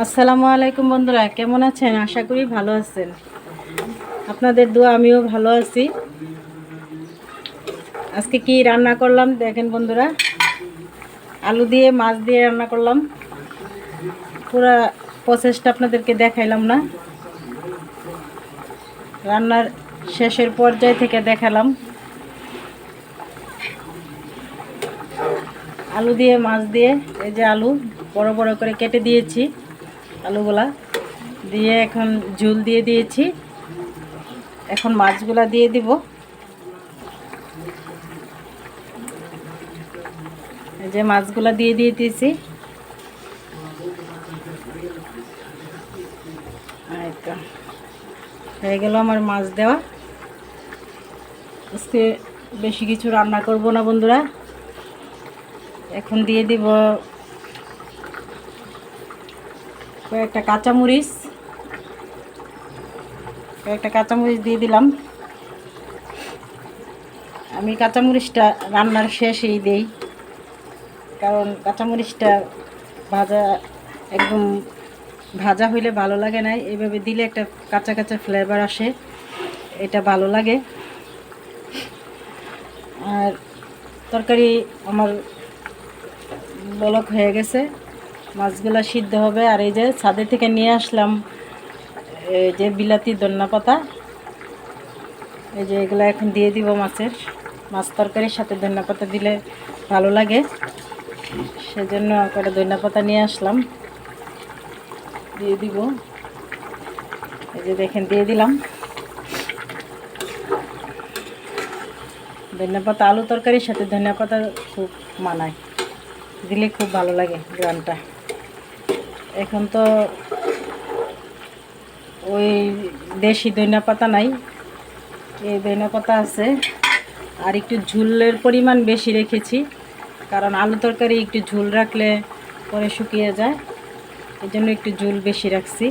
আসসালামু আলাইকুম বন্ধুরা, কেমন আছেন? আশা করি ভালো আছেন। আপনাদের দোয়া, আমিও ভালো আছি। আজকে কি রান্না করলাম দেখেন বন্ধুরা। আলু দিয়ে, মাছ দিয়ে রান্না করলাম। পুরা প্রসেসটা আপনাদেরকে দেখাইলাম না। রান্নার শেষের পর্যায় থেকে দেখালাম। আলু দিয়ে, মাছ দিয়ে, এই যে আলু, বড় বড় করে কেটে দিয়েছি। আলুগুলা দিয়ে এখন ঝুল দিয়ে দিয়েছি। এখন মাছগুলা দিয়ে দিব। যে মাছগুলা দিয়ে দিয়ে দিয়েছি। হয়ে গেল আমার মাছ দেওয়া। আজকে বেশি কিছু রান্না করব না বন্ধুরা। এখন দিয়ে দিব কয়েকটা কাঁচামরিচ। কয়েকটা কাঁচামরিচ দিয়ে দিলাম। আমি কাঁচামরিচটা রান্নার শেষেই দেই। কারণ কাঁচামরিচটা ভাজা একদম ভাজা হইলে ভালো লাগে না। এইভাবে দিলে একটা কাঁচা কাঁচা ফ্লেভার আসে। এটা ভালো লাগে। আর তরকারি আমার বলক হয়ে গেছে। মাছগুলো সিদ্ধ হবে। আর এই যে ছাদের থেকে নিয়ে আসলাম এই যে বিলাতি ধন্যা পাতা। এই যে এগুলো এখন দিয়ে দিব মাছের। মাছ তরকারির সাথে ধন্যা পাতা দিলে ভালো লাগে। সেজন্য কটা ধন্যা পাতা নিয়ে আসলাম। দিয়ে দিব। এই যে দেখেন, দিয়ে দিলাম। ধনিয়া পাতা, আলু তরকারির সাথে ধনিয়া পাতা খুব মানায়। দিলে খুব ভালো লাগে গ্রানটা। এখন তো ওই দেশি ধনিয়া পাতা নাই। এই ধনিয়া পাতা আছে। আর একটু ঝুলের পরিমাণ বেশি রেখেছি। কারণ আলু তরকারি একটু ঝুল রাখলে পরে শুকিয়ে যায়। এই জন্য একটু ঝুল বেশি রাখছি।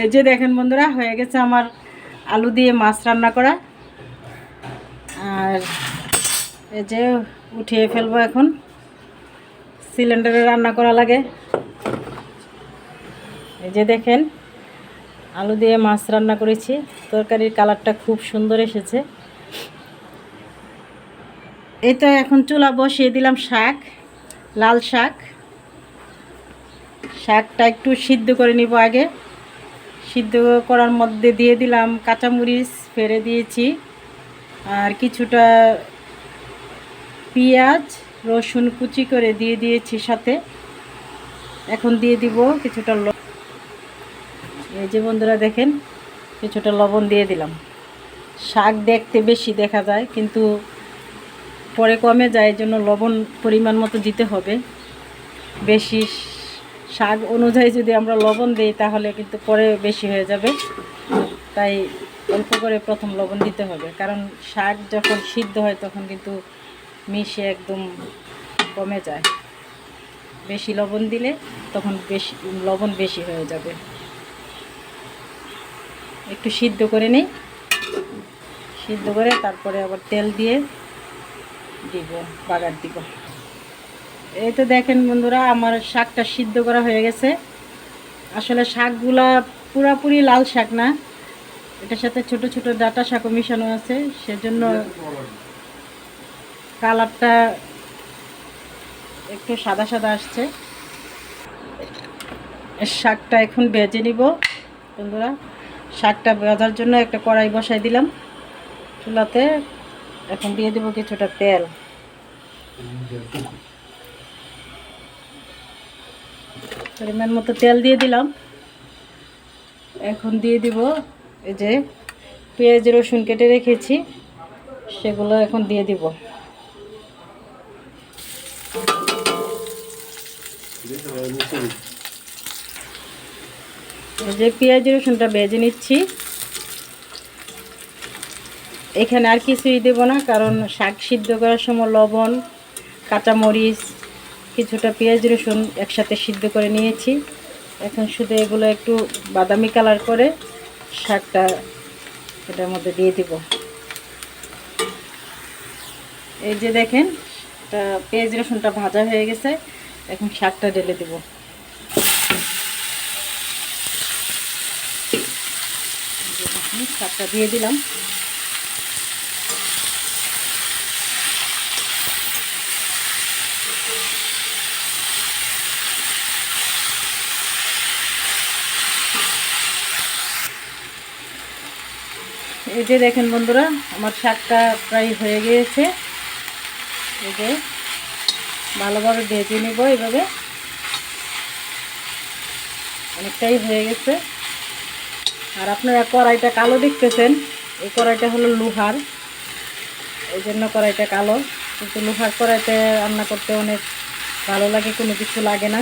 এই যে দেখেন বন্ধুরা, হয়ে গেছে আমার আলু দিয়ে মাছ রান্না করা। আর এই যে উঠিয়ে ফেলব এখন। সিলিন্ডারে রান্না করা লাগে। এই যে দেখেন, আলু দিয়ে মাছ রান্না করেছি। তরকারির কালারটা খুব সুন্দর এসেছে। এই তো এখন চুলা বসিয়ে দিলাম শাক, লাল শাক। শাকটা একটু সিদ্ধ করে নিব আগে। সিদ্ধ করার মধ্যে দিয়ে দিলাম কাঁচামরিচ, ফেলে দিয়েছি। আর কিছুটা পেঁয়াজ রসুন কুচি করে দিয়ে দিয়েছি সাথে। এখন দিয়ে দিব কিছুটা এই যে বন্ধুরা দেখেন, কিছুটা লবণ দিয়ে দিলাম। শাক দেখতে বেশি দেখা যায়, কিন্তু পরে কমে যায় জন্য লবণ পরিমাণ মতো দিতে হবে। বেশি শাক অনুযায়ী যদি আমরা লবণ দিই, তাহলে কিন্তু পরে বেশি হয়ে যাবে। তাই অল্প করে প্রথম লবণ দিতে হবে, কারণ শাক যখন সিদ্ধ হয়, তখন কিন্তু মিশে একদম কমে যায়। বেশি লবণ দিলে তখন বেশি, লবণ বেশি হয়ে যাবে। একটু সিদ্ধ করে নিই। সিদ্ধ করে তারপরে আবার তেল দিয়ে দিব, বাগার দিব। এই তো দেখেন বন্ধুরা, আমার শাকটা সিদ্ধ করা হয়ে গেছে। আসলে শাকগুলা পুরাপুরি লাল শাক না। এটার সাথে ছোট ছোট ডাটা শাকও মিশানো আছে, সেজন্য কালারটা একটু সাদা সাদা আসছে। শাকটা এখন বেজে নিব, বন্ধুরা। শাকটা ভাজার জন্য একটা কড়াই বসাই দিলাম চুলাতে। এখন দিয়ে দেবো কিছুটা তেল। পরিমাণ মতো তেল দিয়ে দিলাম। এখন দিয়ে দিব এই যে পেঁয়াজ রসুন কেটে রেখেছি, সেগুলো এখন দিয়ে দিব। যে পেঁয়াজ রসুনটা ভেজে নিচ্ছি। এখানে আর কিছুই দেব না, কারণ শাক সিদ্ধ করার সময় লবণ, কাঁচামরিচ, কিছুটা পেঁয়াজ রসুন একসাথে সিদ্ধ করে নিয়েছি। এখন শুধু এগুলো একটু বাদামি কালার করে শাকটা এটার মধ্যে দিয়ে দিব। এই যে দেখেন পেঁয়াজ রসুনটা ভাজা হয়ে গেছে। এখন শাকটা ঢেলে দেব। শাকটা দিয়ে দিলাম। এই যে দেখেন বন্ধুরা, আমার শাকটা প্রায় হয়ে গিয়েছে। এই যে ভালোভাবে ভেজে নিব এইভাবে অনেকটাই হয়ে গেছে। আর আপনারা কড়াইটা কালো দেখতেছেন, এই কড়াইটা হলো লোহার। এই জন্য কড়াইটা কালো। কিন্তু লোহার কড়াইতে রান্না করতে অনেক ভালো লাগে, কোনো কিছু লাগে না।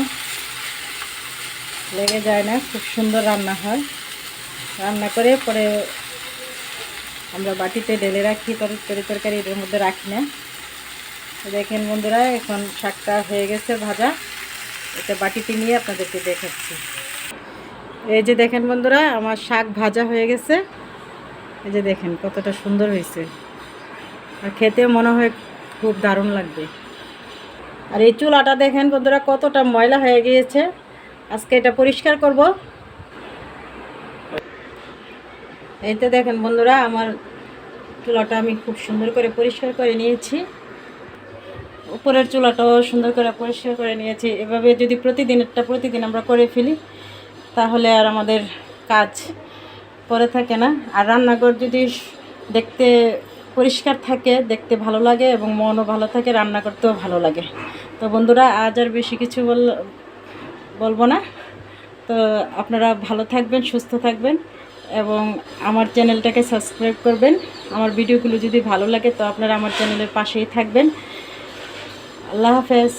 লেগে যায় না, খুব সুন্দর রান্না হয়। রান্না করে পরে আমরা বাটিতে ঢেলে রাখি, তরকারি তরকারি এর মধ্যে রাখি না। দেখেন বন্ধুরা, এখন শাকটা হয়ে গেছে ভাজা। এটা বাটিতে নিয়ে আপনাদেরকে দেখাচ্ছি। এই যে দেখেন বন্ধুরা, আমার শাক ভাজা হয়ে গেছে। এই যে দেখেন কতটা সুন্দর হয়েছে। আর খেতে মনে হয় খুব দারুণ লাগবে। আর এই চুলাটা দেখেন বন্ধুরা, কতটা ময়লা হয়ে গিয়েছে। আজকে এটা পরিষ্কার করব। এই তো দেখেন বন্ধুরা, আমার চুলাটা আমি খুব সুন্দর করে পরিষ্কার করে নিয়েছি। উপরের চুলাটাও সুন্দর করে পরিষ্কার করে নিয়েছি। এভাবে যদি প্রতিদিনেরটা প্রতিদিন আমরা করে ফেলি, তাহলে আর আমাদের কাজ পরে থাকে না। আর রান্নাঘর যদি দেখতে পরিষ্কার থাকে, দেখতে ভালো লাগে এবং মনও ভালো থাকে রান্না করতেও ভালো লাগে। তো বন্ধুরা, আজ আর বেশি কিছু বল বলব না। তো আপনারা ভালো থাকবেন, সুস্থ থাকবেন এবং আমার চ্যানেলটাকে সাবস্ক্রাইব করবেন। আমার ভিডিওগুলো যদি ভালো লাগে, তো আপনারা আমার চ্যানেলের পাশেই থাকবেন। আল্লাহ হাফেজ।